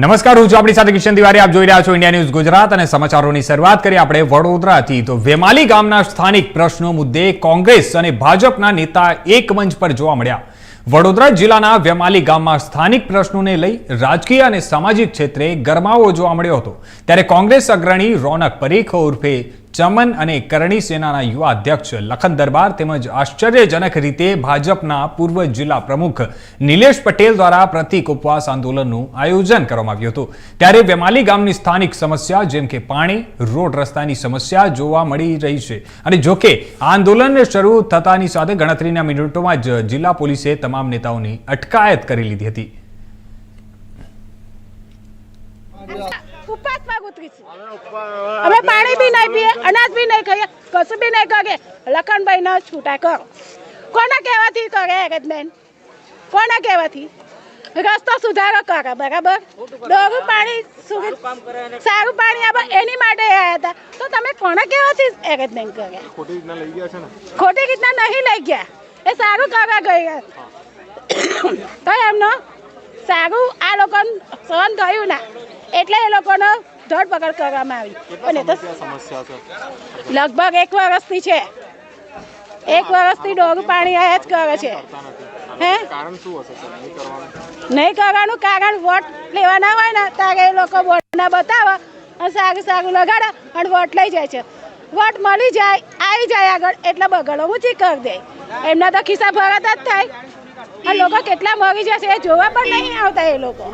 નમસ્કાર, હું છું આપણી સાથે કિશન તિવારી. આપ જોઈ રહ્યા છો ઇન્ડિયા ન્યૂઝ ગુજરાત અને સમાચારોની શરૂઆત કરી આપણે વડોદરાથી. તો વેમાલી ગામના સ્થાનિક પ્રશ્નો મુદ્દે કોંગ્રેસ અને ભાજપના નેતા એક મંચ પર જોવા મળ્યા. વડોદરા જિલ્લાના વેમાલી ગામમાં સ્થાનિક પ્રશ્નોને લઈ રાજકીય અને સામાજિક ક્ષેત્રે ગરમાવો જોવા મળ્યો હતો. ત્યારે કોંગ્રેસ અગ્રણી રોનક પરીખ ઉર્ફે ચમન અને કરણી સેનાના યુવા અધ્યક્ષ લખન દરબાર તેમજ આશ્ચર્યજનક રીતે ભાજપના પૂર્વ જિલ્લા પ્રમુખ નિલેશ પટેલ દ્વારા પ્રતિક ઉપવાસ આંદોલનનું આયોજન કરવામાં આવ્યું હતું. ત્યારે વેમાલી ગામની સ્થાનિક સમસ્યા જેમ કે પાણી, રોડ રસ્તાની સમસ્યા જોવા મળી રહી છે. અને જોકે આંદોલન શરૂ થતાની સાથે ગણતરીના મિનિટોમાં જ જિલ્લા પોલીસે તમામ નેતાઓની અટકાયત કરી લીધી હતી. ઉપવાસમાં ઉતરીશું. અમે પાણી બી નહીં પીએ અનાજ બી નહીં ખાઈએ કશું બી નહીં કરીએ લખનભાઈ ન છૂટા કરો. કોના કહેવાથી કરે હેગતબેન કોના કહેવાથી? રસ્તો સુધારો કરે બરાબર? ડોરું પાણી સારું પાણી આવે એની માટે આવ્યા હતા. તો તમે કોના કહેવાથી હેગતબેન કરે? ખોટી રીતના લઈ ગયા છે ને. ખોટી રીતના નહીં લઈ ગયા. એ સારું કરવા ગયા. તો એમનો સારું આ લોકોને સહન થયું ના. એટલે એ લોકોનો ધરપકડ કરવામાં આવી. અને લગભગ એક વર્ષથી છે. એક વર્ષથી ડોગ પાણી આયા જ કરે છે. હે? નહીં કરવાનું? કારણ વોટ લેવાના હોય ને ત્યારે એ લોકો વોટના બતાવે અને સારું સારું લગાડે અને વોટ લઈ જાય છે. વોટ મળી જાય આવી જાય આગળ એટલે બગડો ઊંચી કરી દે. એમના તો ખિસ્સા ભરાતા જ થાય. અને લોકો કેટલા મરી જશે એ જોવા પણ નહીં આવતા એ લોકો.